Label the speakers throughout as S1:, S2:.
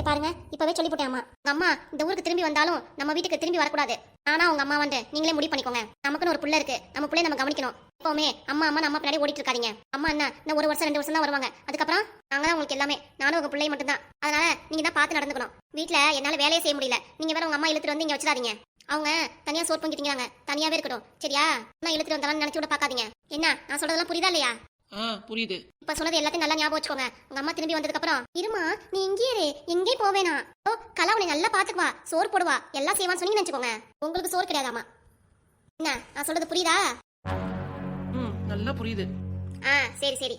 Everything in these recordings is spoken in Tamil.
S1: இங்க பாருங்க இப்பவே சொல்லி போட்டேன் அம்மா. அம்மா இந்த ஊருக்கு திரும்பி வந்தாலும் நம்ம வீட்டுக்கு திரும்பி வரக்கூடாது. ஆனா உங்க அம்மா வந்து நீங்களே முடிவு பண்ணிக்கோங்க. நமக்குன்னு ஒரு பிள்ளை இருக்கு. நம்ம புள்ளைய நம்ம கவனிக்கணும். எப்பவுமே அம்மா அம்மா நம்ம பின்னாடி ஓடிட்டு இருக்காதீங்க. அம்மா என்ன இன்னும் ஒரு வருஷம் ரெண்டு வருஷம் தான் வருவாங்க. அதுக்கப்புறம் நாங்க தான் உங்களுக்கு எல்லாமே நானும் உங்க பிள்ளை மட்டும்தான். அதனால நீங்க தான் பார்த்து நடந்துக்கணும். வீட்ல என்னால வேலையே செய்ய முடியல. நீங்க வேற உங்க அம்மா இழுத்துட்டு வந்து இங்க வச்சிடாதீங்க. அவங்க தனியா சோர் பொங்கிட்டீங்க தனியாவே இருக்கட்டும். சரியா? நான் இழுத்துட்டு வந்தாலும் நினைச்சு கூட பாக்காதீங்க என்ன நான் சொல்றதெல்லாம் புரியுதா இல்லையா?
S2: ஆ புரியுது.
S1: இப்ப சொன்னது எல்லாத்தையும் நல்லா ஞாபகம் வச்சுக்கோங்க. உங்க அம்மா திரும்பி வந்ததுக்கு அப்புறம் இருமா நீ இங்கேயே இரு. எங்கேயும் போவேனா ஓ கலா உன்னை நல்லா பாத்துக்குவா சோறு போடுவா. எல்லாம் செய்வான்னு சொல்லி நினைச்சுக்கோங்க உங்களுக்கு சோறு கிடையாதாமா என்ன? நான் சொல்றது புரியுதா?
S2: ம் நல்லா புரியுது.
S1: ஆ சரி சரி.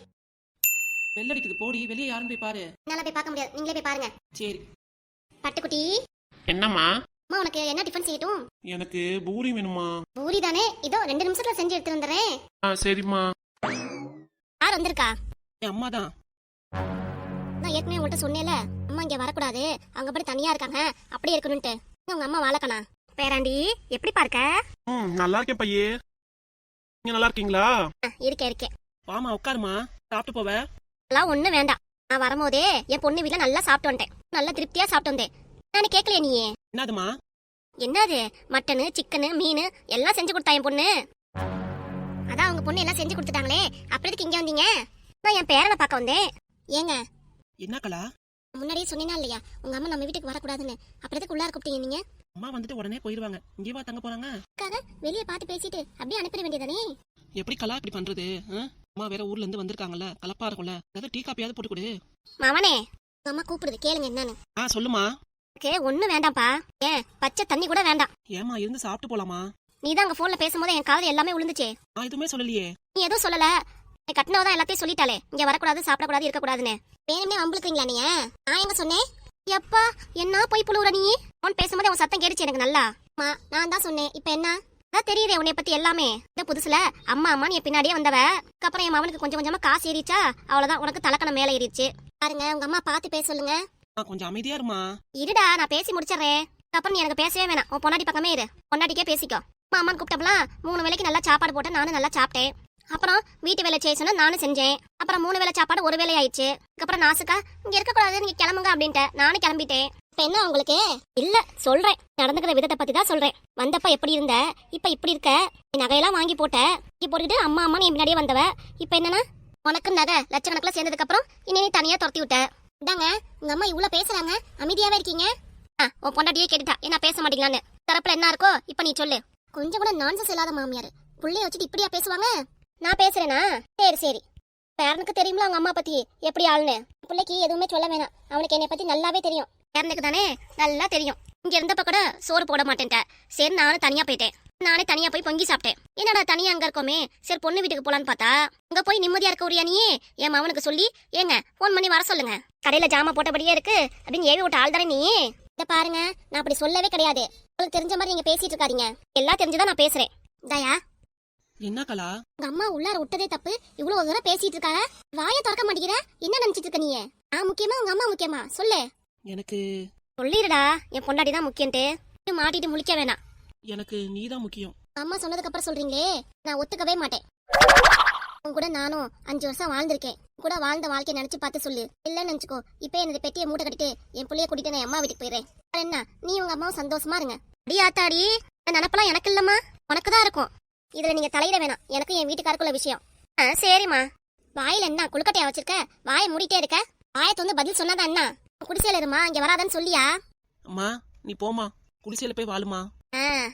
S2: வெள்ள அடிக்குது. போடி வெளியே யாரும் போய் பாரு.
S1: என்னால போய் பார்க்க முடியாது. நீங்களே போய் பாருங்க.
S2: சரி.
S1: பட்டுக்குட்டி.
S2: என்னம்மா?
S1: அம்மா உனக்கு என்ன டிஃபன் செய்யட்டும்?
S2: எனக்கு பூரி வேணுமா
S1: பூரி தானே? இதோ ரெண்டு நிமிஷத்துல செஞ்சு எடுத்து வந்துடுறேன்.
S2: ஆ சரிம்மா.
S1: யார் வந்திருக்கா?
S2: என் அம்மா தான்
S1: நான் ஏற்கனவே உங்கள்கிட்ட சொன்னேன்ல அம்மா இங்க வரக்கூடாது. அவங்க படி தனியா இருக்காங்க. அப்படியே இருக்கணும்ட்டு உங்க அம்மா வாழக்கணா பேராண்டி எப்படி பார்க்க?
S2: ம் நல்லா இருக்கேன் பையே. நீங்க நல்லா இருக்கீங்களா?
S1: இருக்கேன் இருக்கேன்.
S2: வாமா உட்காருமா சாப்பிட்டு போவ.
S1: அதெல்லாம் ஒண்ணும் வேண்டாம். நான் வரும்போதே என் பொண்ணு வீட்ல நல்லா சாப்பிட்டு வந்துட்டேன். நல்லா திருப்தியா சாப்பிட்டு வந்தேன். நான் கேட்கலையே நீ
S2: என்னதுமா
S1: என்னது? மட்டனு சிக்கனு மீன் எல்லாம் செஞ்சு கொடுத்தா என் பொண்ணு? அதான் அவங்க பொண்ணு எல்லாம் செஞ்சு கொடுத்துட்டாங்களே. அப்புறம் எதுக்கு இங்க வந்தீங்க? நான் என் பேரனை பார்க்க வந்தேன். ஏங்க?
S2: என்ன கலா?
S1: முன்னாடியே சொன்னேனா இல்லையா? உங்க அம்மா நம்ம வீட்டுக்கு வரக்கூடாதுன்னு. அப்புறம் எதுக்கு உள்ளார கூப்பிட்டீங்க நீங்க?
S2: அம்மா வந்துட்டு உடனே போயிருவாங்க. இங்கே வா தங்க போறாங்க.
S1: வெளியே பார்த்து பேசிட்டு அப்படியே அனுப்பிட வேண்டியதானே?
S2: எப்படி கலா இப்படி பண்றது? அம்மா வேற ஊர்ல இருந்து வந்திருக்காங்கல்ல கலப்பா இருக்கும்ல. ஏதாவது டீ காப்பியாவது போட்டு கொடு.
S1: மவனே உங்க அம்மா கூப்பிடுது கேளுங்க என்னன்னு.
S2: ஆ சொல்லுமா
S1: ஓகே ஒண்ணும் வேண்டாம்ப்பா. ஏன்? பச்சை தண்ணி கூட வேண்டாம்.
S2: ஏமா இருந்து சாப்பிட்டு போலாமா?
S1: நீ தான் அங்க போன்ல பேசும்போது என் காது எல்லாமே விழுந்துச்சே
S2: நான் எதுவுமே சொல்லலையே.
S1: நீ எதுவும் சொல்லல. நீ கட்டினவதான் எல்லாத்தையும் சொல்லிட்டாளே. இங்க வரக்கூடாது சாப்பிடக்கூடாது இருக்கக்கூடாதுன்னு. வேணும்னே வம்புழுக்குறீங்களா நீங்க நான் எங்க சொன்னேன் எப்பா என்ன போய் புழுவுற நீ? உன் பேசும்போது அவன் சத்தம் கேட்டுச்சு எனக்கு நல்லா. அம்மா நான் தான் சொன்னேன் இப்ப என்ன? அதான் தெரியுதே உன்னை பத்தி எல்லாமே. இந்த புதுசுல? அம்மா அம்மா நீ பின்னாடியே வந்தவ. அதுக்கப்புறம் என் மவனுக்கு கொஞ்சம் கொஞ்சமா காசு ஏறிச்சா அவ்வளவுதான். உனக்கு தலக்கணம் மேல ஏறிடுச்சு. பாருங்க உங்க அம்மா பார்த்து பேச சொல்லுங்க.
S2: கொஞ்சம் அமைதியா இருமா
S1: இருடா நான் பேசி முடிச்சிடுறேன். அப்புறம் நீ எனக்கு பேசவே வேணாம். உன் பொண்டாட்டி பக்கமே இரு. பொண்டாட்டிக்கே பேசிக்கோ. அம்மா அம்மான்னு கூப்பிட்டப்பலாம் மூணு வேலைக்கு நல்லா சாப்பாடு போட்டு நானும் நல்லா சாப்பிட்டேன். அப்புறம் வீட்டு வேலை செய்ய சொன்னா நானும் செஞ்சேன். அப்புறம் மூணு வேளை சாப்பாடு ஒரு வேலை ஆயிடுச்சு. அதுக்கப்புறம் நாசுக்கா இங்க இருக்க கூடாது நீங்க கிளம்புங்க அப்படின்ட்டு நானும் கிளம்பிட்டேன். இப்ப என்ன உங்களுக்கு? இல்ல சொல்றேன். நடந்துக்கிற விதத்தை பத்தி தான் சொல்றேன். வந்தப்ப எப்படி இருந்த? இப்ப இப்படி இருக்க? நீ நகையெல்லாம் வாங்கி போட்ட? நீ போட்டுட்டு அம்மா அம்மா நீ முன்னாடியே வந்தவ? இப்ப என்னன்னா? உனக்கு நகை லட்சக்கணக்கில் சேர்ந்ததுக்கு அப்புறம் இனி நீ தனியா துரத்தி விட்ட. இந்தாங்க உங்க அம்மா இவ்வளவு பேசுறாங்க. அமைதியாவே இருக்கீங்க. ஆ, உன் பொண்டாட்டியே கேட்டுட்டா. என்ன பேச மாட்டீங்களான்னு. தரப்புல என்ன இருக்கோ இப்ப நீ சொல்லு. கொஞ்சம் கூட நான்சஸ் இல்லாத மாமியார். புள்ளைய வச்சுட்டு இப்படியா பேசுவாங்க? நான் பேசுறேனா? சரி சரி. பேரனுக்கு தெரியுமில அவங்க அம்மா பத்தி எப்படி ஆளுன்னு பிள்ளைக்கு எதுவுமே சொல்ல வேணாம். அவனுக்கு என்னை பத்தி நல்லாவே தெரியும். பேரனுக்கு தானே நல்லா தெரியும். இங்க இருந்தப்ப கூட சோறு போட மாட்டேன்ட்ட. சரி நானும் தனியா போயிட்டேன். நானே தனியா போய் பொங்கி சாப்பிட்டேன். என்னடா தனியா அங்க இருக்கோமே? சரி பொண்ணு வீட்டுக்கு போலான்னு பார்த்தா அங்க போய் நிம்மதியா இருக்க உரியானியே என் மவனுக்கு சொல்லி ஏங்க ஃபோன் பண்ணி வர சொல்லுங்க. கடையில ஜாமா போட்டபடியே இருக்கு. அப்படின்னு ஏவி விட்ட ஆள் தானே நீ இத பாருங்க. நான் அப்படி சொல்லவே கிடையாது. உங்களுக்கு தெரிஞ்ச மாதிரி நீங்க பேசிட்டு இருக்காதீங்க. எல்லாம் தெரிஞ்சுதான் நான் பேசுறேன். தயா
S2: என்ன கலா?
S1: உங்க அம்மா உள்ளார விட்டதே தப்பு. இவ்வளவு தூரம் பேசிட்டு இருக்காங்க வாயை திறக்க மாட்டேங்கிற. என்ன நினைச்சிட்டு இருக்க நீ நான் முக்கியமா உங்க அம்மா முக்கியமா? சொல்லு.
S2: எனக்கு
S1: சொல்லிடுடா என் பொண்டாட்டி தான் முக்கியன்ட்டு. நீ மாட்டிட்டு முழிக்க வேணாம்.
S2: எனக்கு நீதான் முக்கியம்.
S1: அம்மா சொன்னதுக்கு அப்புறம் சொல்றீங்களே. நான் ஒத்துக்கவே மாட்டேன். உன் கூட நானும் அஞ்சு வருஷம் வாழ்ந்திருக்கேன். கூட வாழ்ந்த வாழ்க்கைய நினைச்சு பார்த்து சொல்லு. இல்லன்னு நினைச்சுக்கோ. இப்ப எனது பெட்டியை மூட்டை கட்டிட்டு என் புள்ளைய கூட்டிட்டு நான் அம்மா வீட்டுக்கு போயிடுறேன். என்ன? நீ உங்க அம்மாவும் சந்தோஷமா இருங்க. அடியாத்தாடி இந்த நினப்பெல்லாம் எனக்கு இல்லம்மா. உனக்கு தான் இருக்கும். இதுல நீங்க தலையிட வேணாம். எனக்கு என் வீட்டுக்காருக்குள்ள விஷயம். ஆ சரிம்மா. வாயில என்ன? குளுக்கட்டையா வச்சிருக்க? வாயை மூடிட்டே இருக்க? வாயை வந்து பதில் சொன்னாதான் என்ன? குடிசையில இருமா? இங்க வராதன்னு சொல்லியா?
S2: அம்மா நீ போமா குடிசையில போய் வாழுமா
S1: ஆ.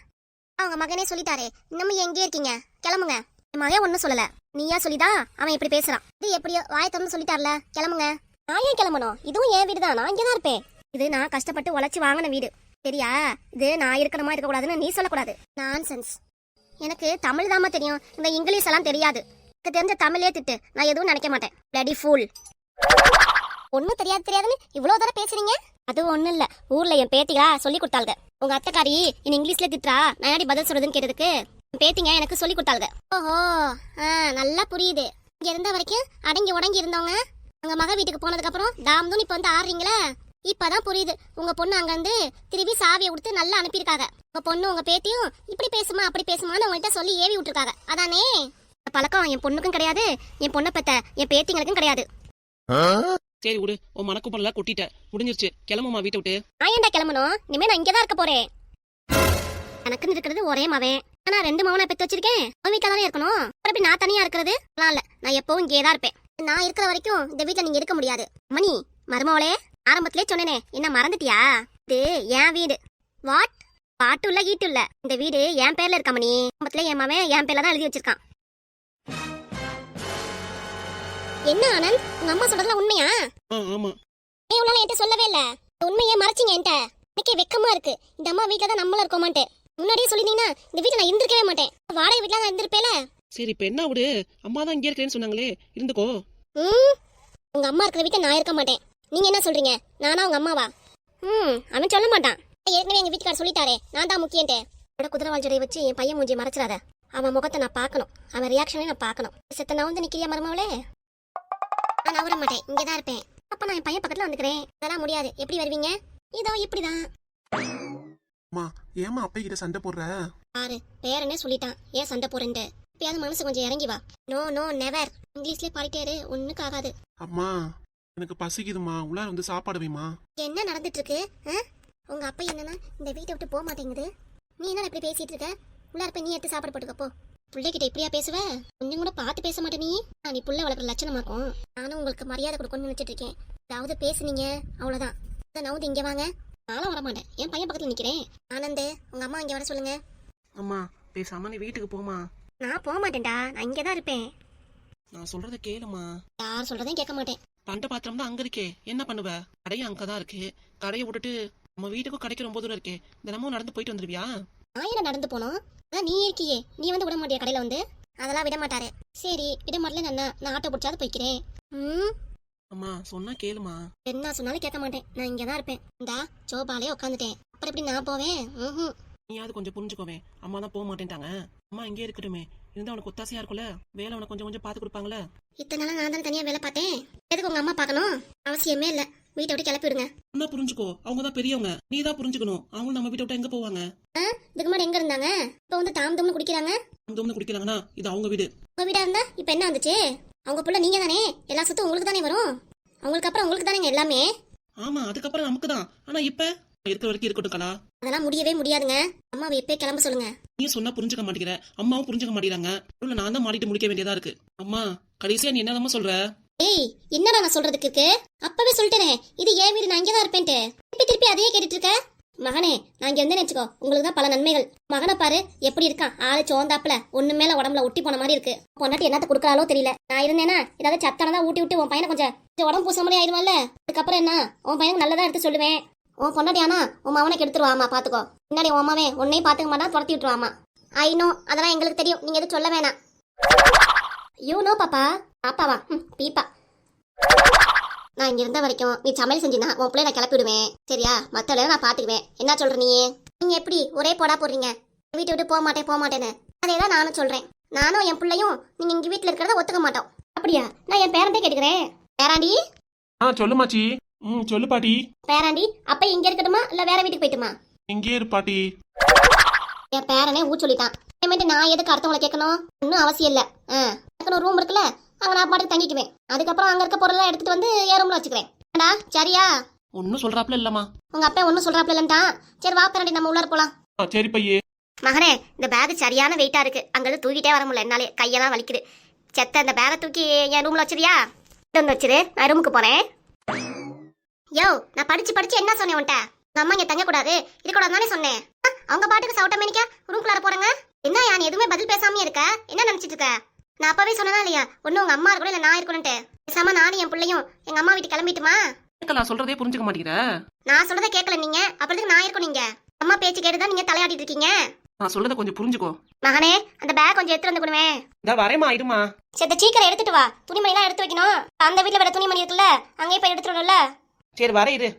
S1: அவங்க மகனே சொல்லிட்டாரே. இன்னமும் எங்கே இருக்கீங்க? கிளம்புங்க. மகன் ஒன்றும் சொல்லல. நீயா சொல்லிதா அவன் இப்படி பேசுறான். இது எப்படியோ வாயை திறந்து சொல்லிட்டார்ல. கிளம்புங்க. நான் ஏன் கிளம்பணும்? இதுவும் என் வீடு தான். நான் இங்கே தான் இருப்பேன். இது நான் கஷ்டப்பட்டு உழைச்சி வாங்கின வீடு. சரியா? இது நான் இருக்கணுமா இருக்கக்கூடாதுன்னு நீ சொல்லக்கூடாது. நான் சென்ஸ் எனக்கு தமிழ் தாமா தெரியும். இந்த இங்கிலீஷ் எல்லாம் தெரியாது. எனக்கு தெரிஞ்ச தமிழே திட்டு. நான் எதுவும் நினைக்க மாட்டேன். பிளடி ஃபூல் ஒன்றும் தெரியாது தெரியாதுன்னு இவ்வளவு தூரம் பேசுறீங்க? அது ஒண்ணும் இல்ல. ஊர்ல என் பேத்திகளா சொல்லி கொடுத்தாளுங்க. உங்க அத்தைக்காரி என் இங்கிலீஷ்ல திட்டுறா? நான் எப்படி பதில் சொல்றதுன்னு கேட்டதுக்கு? பேத்திங்க எனக்கு சொல்லி கொடுத்தாளுங்க. ஓஹோ ஆ நல்லா புரியுது. இங்க இருந்த வரைக்கும் அடங்கி உடங்கி இருந்தவங்க. உங்க மக வீட்டுக்கு போனதுக்கு அப்புறம் தாம்தும் இப்ப வந்து ஆடுறீங்களா இப்பதான் புரியுது. உங்க பொண்ணு அங்க வந்து திருப்பி சாவியை கொடுத்து நல்லா அனுப்பியிருக்காங்க. உங்க பொண்ணு உங்க பேத்தியும் இப்படி பேசுமா அப்படி பேசுமான்னு உங்கள்கிட்ட சொல்லி ஏவி விட்டுருக்காங்க. அதானே? பழக்கம் என் பொண்ணுக்கும் கிடையாது என் பொண்ணை பெத்த என் பேத்திங்களுக்கும் கிடையாது.
S2: சரி விடு உன் மனக்குப்பலாம் கொட்டிட்ட. முடிஞ்சிருச்சு. கிளம்புமா வீட்டை விட்டு.
S1: நான் ஏன்டா கிளம்பணும்? இனிமே நான் இங்கதான் இருக்க போறேன். எனக்குன்னு இருக்கிறது ஒரே மவன் ஆனா ரெண்டு மவனை பெத்து வச்சிருக்கேன். அவன் வீட்டுல தானே இருக்கணும். அப்புறம் நான் தனியா இருக்கிறது? நான் இல்ல. நான் எப்பவும் இங்கே தான் இருப்பேன். நான் இருக்கிற வரைக்கும் இந்த வீட்டுல நீங்க இருக்க முடியாது. மணி மருமவளே ஆரம்பத்திலே சொன்னேனே. என்ன மறந்துட்டியா? இது என் வீடு. வாட் பாட்டு இல்ல கீட்டு இல்ல. இந்த வீடு என் பேர்ல இருக்க மணி? ஆரம்பத்திலே என் மவன் என் பேர்ல தான் எழுதி வச்சிருக்கான். என்ன ஆனந்த்? உங்க அம்மா சொல்றதுல உண்மையா?
S2: ஆமா.
S1: ஏன் இவ்வளவு என்கிட்ட சொல்லவே இல்ல. உண்மையை மறைச்சிங்க என்கிட்ட. எனக்கே வெக்கமா இருக்கு. இந்த அம்மா வீட்ல தான் நம்மள இருக்கோமான்ட்டு. முன்னாடியே சொல்லிருந்தீங்கன்னா இந்த வீட்ல நான் இருந்திருக்கவே மாட்டேன். வாடகை வீட்ல தான் இருந்திருப்பேல?
S2: சரி இப்ப என்ன விடு? அம்மா தான் இங்கே இருக்கேன்னு சொன்னாங்களே இருந்துக்கோ.
S1: ம் உங்க அம்மா இருக்கிற வீட்ல நான் இருக்க மாட்டேன். நீங்க என்ன சொல்றீங்க? நானா உங்க அம்மாவா? ம் அவன் சொல்ல மாட்டான். ஏற்கனவே எங்க வீட்டுக்காரர் சொல்லிட்டாரே நான் தான் முக்கியன்ட்டு அவட குதிரை வாழ்ச்சடையை வச்சு என் பையன் மூஞ்சி மறைச்சிடாத. அவன் முகத்தை நான் பார்க்கணும். அவன் ரியாக்ஷனை நான் பார்க்கணும். செத்த நான் வந்து நிக்கிறியா மருமவளே நான் நவர மாட்டேன் இங்கே தான் இருப்பேன். அப்ப நான் என் பையன் பக்கத்துல வந்துக்கிறேன். அதெல்லாம் முடியாது. எப்படி வருவீங்க? இதோ இப்படிதான்.
S3: அம்மா ஏமா அப்பா கிட்ட சண்டை போடுற?
S1: பாரு பேரனே சொல்லிட்டான். ஏன் சண்டை போறேன்ட்டு எப்பயாவது மனசு கொஞ்சம் இறங்கி வா. நோ நோ நெவர் இங்கிலீஷ்லயே பாடிட்டே இரு. ஒண்ணுக்கு ஆகாது.
S3: அம்மா எனக்கு பசிக்குதுமா உள்ளார வந்து சாப்பாடு வைமா
S1: என்ன நடந்துட்டு இருக்கு ஆ? உங்க அப்பா என்னன்னா இந்த வீட்டை விட்டு போக மாட்டேங்குது. நீ என்ன இப்படி பேசிட்டு இருக்க? உள்ளார போய் நீ எடுத்து சாப்பாடு போட்டுக்கப்போ பிள்ளைகிட்ட இப்படியா பேசுவ? கொஞ்சம் கூட பார்த்து பேச மாட்டே நீ? ஆ, நீ புள்ள வளர்க்குற லட்சணமாக்கும். நானும் உங்களுக்கு மரியாதை கொடுக்கணும்னு நினைச்சிட்டு இருக்கேன். ஏதாவது பேசுனீங்க அவ்வளவுதான். இதை நவுந்து இங்க வாங்க. நானும் வர மாட்டேன் என் பையன் பக்கத்துல நிக்கிறேன். ஆனந்து உங்க அம்மா இங்க வர சொல்லுங்க.
S2: அம்மா பேசாம நீ வீட்டுக்கு போமா
S1: நான் போக மாட்டேன்டா. நான் இங்கே தான் இருப்பேன்.
S2: நான் சொல்றத கேளுமா
S1: யார் சொல்றதையும் கேட்க மாட்டேன்.
S2: பண்ட பாத்திரம் தான் அங்க இருக்கே. என்ன பண்ணுவ? கடையும் அங்கதான் இருக்கு. கடையை விட்டுட்டு நம்ம வீட்டுக்கும் கடைக்கு ரொம்ப தூரம் இருக்கே. தினமும் நடந்து போயிட்டு வந்துருவியா?
S1: நான் என்ன நடந்து போனோம்? அதான் நீ இருக்கியே. நீ வந்து விட மாட்டியா கடையில வந்து? அதெல்லாம் விட மாட்டாரு. சரி விட மாட்டல என்ன நான் ஆட்டோ பிடிச்சாது போய்க்கிறேன். ம்?
S2: அம்மா சொன்னா கேளுமா.
S1: என்ன சொன்னாலும் கேட்க மாட்டேன். நான் இங்கே தான் இருப்பேன். இந்தா சோபாலே உட்காந்துட்டேன் அப்புறம் எப்படி நான் போவேன்? ம்
S2: நீயாவது கொஞ்சம் புரிஞ்சுக்கோவேன் அம்மா தான் போக மாட்டேன்ட்டாங்க. அம்மா இங்கே இருக்கட்டுமே. இருந்தா உனக்கு ஒத்தாசையா இருக்கும்ல? வேலை உனக்கு கொஞ்சம் கொஞ்சம் பார்த்து கொடுப்பாங்களே
S1: இத்தனை நாள் நான் தான் தனியாக வேலை பார்த்தேன்? எதுக்கு உங்க அம்மா பார்க்கணும்? அவசியமே இல்லை. வீட்டை விட்டு கிளப்பி விடுங்க.
S2: என்ன புரிஞ்சுக்கோ. அவங்க தான் பெரியவங்க. நீ தான் புரிஞ்சுக்கணும். அவங்களும் நம்ம வீட்டை விட்டு எங்க போவாங்க?
S1: இதுக்கு முன்னாடி எங்க இருந்தாங்க? இப்போ வந்து தாம் தம்னு குடிக்கிறாங்க?
S2: அந்த குடிக்கிறாங்கன்னா இது அவங்க வீடு.
S1: உங்க வீடா இருந்தா இப்போ என்ன வந்துச்சு? அவங்க புள்ள நீங்க தானே எல்லா சொத்தும் உங்களுக்கு தானே வரும்? அவங்களுக்கு அப்புறம் உங்களுக்கு தானேங்க எல்லாமே?
S2: ஆமா அதுக்கப்புறம் நமக்கு தான் ஆனா இப்ப? இருக்கிற வரைக்கும் இருக்கட்டும் கலா
S1: அதெல்லாம் முடியவே முடியாதுங்க. அம்மாவை எப்பயே கிளம்ப சொல்லுங்க.
S2: நீ சொன்னா புரிஞ்சுக்க மாட்டேங்கிற. அம்மாவும் புரிஞ்சுக்க மாட்டேங்கிறாங்க. இல்ல நான் தான் மாடிட்டு முடிக்க வேண்டியதா இருக்கு. அம்மா கடைசியா நீ என்னதாம்மா சொல்ற?
S1: ஏய் என்னடா நான் சொல்றதுக்கு இருக்கு? அப்பவே சொல்லிட்டேனே. இது ஏன் வீடு நான் இங்கே தான் இருப்பேன்ட்டு. திருப்பி திருப்பி அதையே கேட்டுட்டு இருக்க? மகனே நான் இங்க வந்து நினைச்சுக்கோ உங்களுக்கு தான் பல நன்மைகள். மகனை பாரு எப்படி இருக்கான். ஆளு சோந்தாப்புல ஒண்ணு மேல உடம்புல ஒட்டி போன மாதிரி இருக்கு. பொண்ணாட்டி என்னத்த கொடுக்கறாலோ தெரியல. நான் இருந்தேனா ஏதாவது சத்தானதா ஊட்டி விட்டு உன் பையனை கொஞ்சம் உடம்பு பூச மாதிரி ஆயிடுவான்ல. அதுக்கப்புறம் என்ன? உன் பையனுக்கு நல்லதா எடுத்து சொல்லுவேன். உன் பொண்டாட்டி ஆனா உன் மவனை கெடுத்துருவாமா பாத்துக்கோ. முன்னாடி உன் மாவே உன்னையும் பாத்துக்க மாட்டான் துரத்தி விட்டுருவாமா. ஐநோ அதெல்லாம் எங்களுக்கு தெரியும். நீங்க எதுவும் சொல்ல வேணாம். You no papa. பாப்பாவா? ம், பீப்பா. நான் இங்க இருந்த வரைக்கும் நீ சமையல் செஞ்சினா உன் பிள்ளைய நான் கிளப்பிடுவேன். சரியா? மத்த வேலை நான் பாத்துக்குவேன். என்ன சொல்ற நீ நீங்க எப்படி? ஒரே போடா போடுறீங்க. வீட்டை விட்டு போக மாட்டேன் போக மாட்டேன்னு. அதே தான் நானும் சொல்றேன். நானும் என் பிள்ளையும் நீங்க இங்க வீட்டுல இருக்கிறத ஒத்துக்க மாட்டோம். அப்படியா? நான் என் பேரண்டே கேட்டுக்கிறேன். பேராண்டி?
S3: ஆ சொல்லுமாச்சி ம் சொல்லு பாட்டி.
S1: பேராண்டி அப்ப இங்க இருக்கட்டுமா? இல்ல வேற வீட்டுக்கு போயிட்டுமா?
S3: இங்கே இரு பாட்டி.
S1: என் பேரனே ஊ சொல்லிட்டான். இனிமேட்டு நான் எதுக்கு அடுத்தவங்களை கேட்கணும்? ஒன்றும் அவசியம் இல்லை. ஆ. எனக்கு ரூம் இருக்குல்ல? அங்க நான் பாட்டுக்கு தங்கிக்குவேன். அதுக்கப்புறம் அங்க இருக்க பொருளெல்லாம் எடுத்துட்டு வந்து என் ரூம்ல வச்சுக்கிறேன் ஏண்டா சரியா?
S2: ஒன்னும் சொல்றாப்ல இல்லம்மா.
S1: உங்க அப்பா ஒன்றும் சொல்றாப்ல இல்லன்ட்டான் சரி வா பேரண்டி நம்ம உள்ளார போலாம்.
S3: ஆ சரி பையே.
S1: மகனே இந்த பேக் சரியான வெயிட்டா இருக்கு. அங்கிருந்து தூக்கிட்டே வர முடியல. என்னாலே கையெல்லாம் வலிக்குது. செத்த இந்த பேகை தூக்கி என் ரூம்ல வச்சிருவியா? இங்க வந்து வச்சிரு. நான் ரூமுக்கு போறேன். யோ நான் படிச்சு படிச்சு என்ன சொன்னேன் உன்ட்ட உங்க அம்மா இங்க தங்க கூடாது இருக்கக்கூடாது தானே சொன்னேன். ஆ, அவங்க பாட்டுக்கு சவுட்ட மேனிக்கா ரூம்குள்ளார போறாங்க? என்ன யா நீ எதுவுமே பதில் பேசாமயே இருக்க? என்ன நினைச்சிட்டு இருக்க? நான் அப்பவே சொன்னதா இல்லையா? ஒண்ணு உங்க அம்மா இருக்கணும் இல்ல நான் இருக்கணும்ட்டு பேசாம நானும் என் பிள்ளையும் எங்க அம்மா வீட்டுக்கு கிளம்பிட்டுமா?
S2: கேட்கலா சொல்றதே புரிஞ்சுக்க மாட்டேங்கிற
S1: நான் சொல்றதை கேட்கல நீங்க. அப்பறதுக்கு நான் இருக்கணும் நீங்க அம்மா பேச்சு கேட்டுதான் நீங்க தலையாட்டிட்டு இருக்கீங்க.
S2: நான் சொல்றத கொஞ்சம் புரிஞ்சுக்கோ.
S1: மகனே அந்த பேக் கொஞ்சம் எடுத்துட்டு வந்து கொடுவேன்
S2: இந்த வரேமா இருமா
S1: சரி சீக்கிரம் எடுத்துட்டு வா. துணிமணி எல்லாம் எடுத்து வைக்கணும். அந்த வீட்ல வேற துணிமணி இருக்குல்ல அங்கேயே போய் எடுத்துட்டு வரணும்ல.
S2: சரி வர இரு.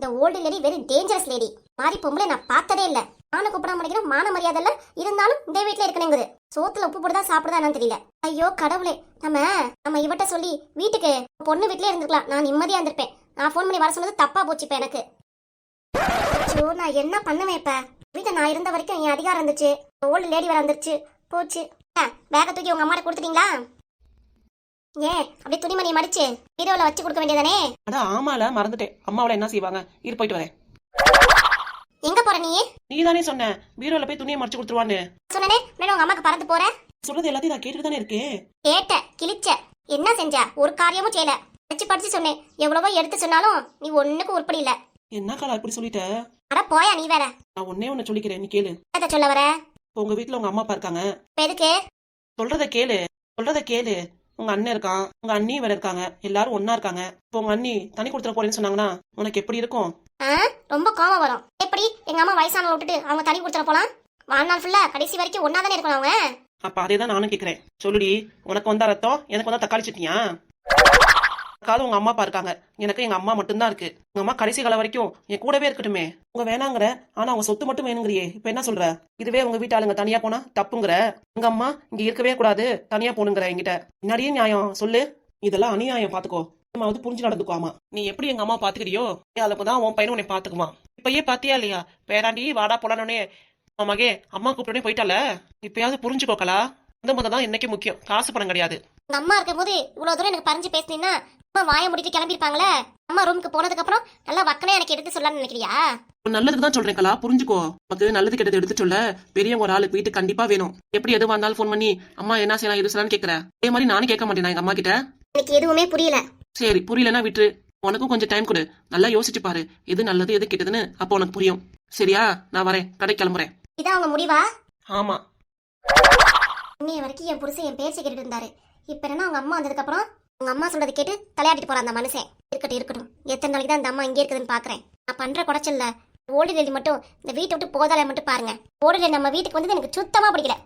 S1: இந்த old lady very dangerous lady மாறி பொம்பளை நான் பார்த்ததே இல்ல. மான கூப்பிட முடிக்கிறோம் மான மரியாதை இல்ல. இருந்தாலும் இந்த வீட்ல இருக்கணுங்குது. சோத்துல உப்பு போட்டு தான் சாப்பிடுதா என்னன்னு தெரியல. ஐயோ கடவுளே. நம்ம நம்ம இவட்ட சொல்லி வீட்டுக்கு பொண்ணு வீட்டிலே இருந்திருக்கலாம். நான் நிம்மதியா இருந்திருப்பேன். நான் ஃபோன் பண்ணி வர சொன்னது தப்பா போச்சு இப்ப எனக்கு. ஐயோ நான் என்ன பண்ணுவேன் இப்ப? வீட்டை நான் இருந்த வரைக்கும் என் அதிகாரம் இருந்துச்சு. ஓல்டு லேடி வர வந்துருச்சு. போச்சு. பேக்கை தூக்கி உங்க அம்மாட்ட கொடுத்துட்டீங்களா? ஏன் அப்படியே துணிமணி மடிச்சு பீரோல வச்சு கொடுக்க வேண்டியதானே
S2: அதான் ஆமால மறந்துட்டேன். அம்மாவில என்ன செய்வாங்க? இரு போயிட்டு வரேன்.
S1: எங்க போற நீ?
S2: நீ தானே சொன்ன. பீரோல போய் துணியை மடிச்சு கொடுத்துருவான்னு.
S1: சொன்னனே மேடம் உங்க அம்மாக்கு பறந்து போற?
S2: சொல்றது எல்லாத்தையும் நான் கேட்டுட்டு தானே இருக்கேன்.
S1: கேட்ட கிழிச்ச. என்ன செஞ்ச? ஒரு காரியமும் செய்யல. படிச்சு படிச்சு சொன்னேன். எவ்வளவோ எடுத்து சொன்னாலும் நீ ஒண்ணுக்கு உருப்படி இல்ல.
S2: என்ன காலா இப்படி சொல்லிட்ட?
S1: அட போயா நீ வேற.
S2: நான் ஒன்னே ஒன்னு சொல்லிக்கிறேன் நீ கேளு.
S1: எதை சொல்ல வர?
S2: உங்க வீட்ல உங்க அம்மா அப்பா இருக்காங்க?
S1: இப்ப எதுக்கு?
S2: சொல்றத கேளு. சொல்றத கேளு. உங்க அண்ணன் இருக்கான். உங்க அண்ணி வேற இருக்காங்க. எல்லாரும் ஒண்ணா இருக்காங்க. இப்போ உங்க அண்ணி தனி கொடுத்துட போறேன்னு சொன்னாங்கன்னா உனக்கு எப்படி இருக்கும்?
S1: ரொம்ப கோவம் வரும். எப்படி? எங்க அம்மா வயசானவங்க விட்டுட்டு அவங்க தனி கொடுத்துட போலாம்? வாழ்நாள் ஃபுல்லா கடைசி வரைக்கும் ஒன்னா தானே இருக்கணும் அவங்க?
S2: அப்ப அதே தான் நானும் கேக்குறேன். சொல்லுடி உனக்கு வந்தா ரத்தம் எனக்கு வந்தா தக்காளி சட்னியா? காது உங்க அம்மா அப்பா இருக்காங்க. எனக்கு எங்க அம்மா மட்டும்தான் இருக்கு. உங்க அம்மா கடைசி காலம் வரைக்கும் என் கூடவே இருக்கட்டுமே. உங்க வேணாங்கிற ஆனா அவங்க சொத்து மட்டும் வேணுங்கிறியே. இப்ப என்ன சொல்ற? இதுவே உங்க வீட்டாளுங்க தனியா போனா தப்புங்கிற? உங்க அம்மா இங்க இருக்கவே கூடாது தனியா போகணுங்கிற என்கிட்ட. முன்னாடியே நியாயம். சொல்லு. இதெல்லாம் அநியாயம். பாத்துக்கோ. வந்து புரிஞ்சு நடந்துக்குவாமா நீ எப்படி எங்க அம்மா பாத்துக்கிறியோ அதுக்குதான் உன் பையன் உன்னை பாத்துக்குவான். இப்பயே பாத்தியா இல்லையா? பேராண்டி வாடா போடானே மகே அம்மா கூப்பிட்டோடனே போயிட்டால இப்பயாவது புரிஞ்சுக்கோக்கலா? இந்த முத தான் இன்னைக்கு முக்கியம். காசு பணம் கிடையாது.
S1: உங்க அம்மா இருக்கும்போது இவ்வளவு தூரம் எனக்கு பறிஞ்சு பேசினீங்கன்னா அம்மா வாய முடிட்டு கிளம்பிருப்பாங்களே? அம்மா ரூமுக்கு போனதுக்கு அப்புறம் நல்லா வக்கனே எனக்கு எடுத்து சொல்லலாம்னு நினைக்கிறியா?
S2: நல்லதுக்கு தான் சொல்றேன் கலா புரிஞ்சுக்கோ. உனக்கு நல்லது கெட்டது எடுத்து சொல்ல பெரியவங்க ஒரு ஆளு வீட்டுக்கு கண்டிப்பா வேணும். எப்படி எதுவா இருந்தாலும் ஃபோன் பண்ணி அம்மா என்ன செய்யலாம் எது செய்யலாம்னு கேக்குற? அதே மாதிரி நானும் கேட்க மாட்டேன் எங்க அம்மா கிட்ட.
S1: எனக்கு எதுவுமே புரியல.
S2: சரி புரியலன்னா விட்டுரு. உனக்கும் கொஞ்சம் டைம் கொடு. நல்லா யோசிச்சு பாரு. எது நல்லது எது கெட்டதுன்னு அப்போ உனக்கு புரியும். சரியா? நான் வரேன். கடை கிளம்புறேன்.
S1: இதான் அவங்க முடிவா?
S2: ஆமா.
S1: இன்னைய வரைக்கும் என் புருஷன் என் பேச்சை கேட்டுட்டு இருந்தாரு. இப்ப என்ன அவங்க அம்மா வந்ததுக்கு அப்புறம் உங்க அம்மா சொல்றதை கேட்டு தலையாடிட்டு போற அந்த மனுஷன். இருக்கட்டும் இருக்கட்டும். எத்தனை நாளைக்கு தான் இந்த அம்மா இங்கே இருக்குதுன்னு பாக்குறேன். நான் பண்ற குடைச்சல்ல ஓடி எழுதி மட்டும் இந்த வீட்டை விட்டு போதாலே மட்டும் பாருங்க. ஓடி நம்ம வீட்டுக்கு வந்து எனக்கு சுத்தமா பிடிக்கல.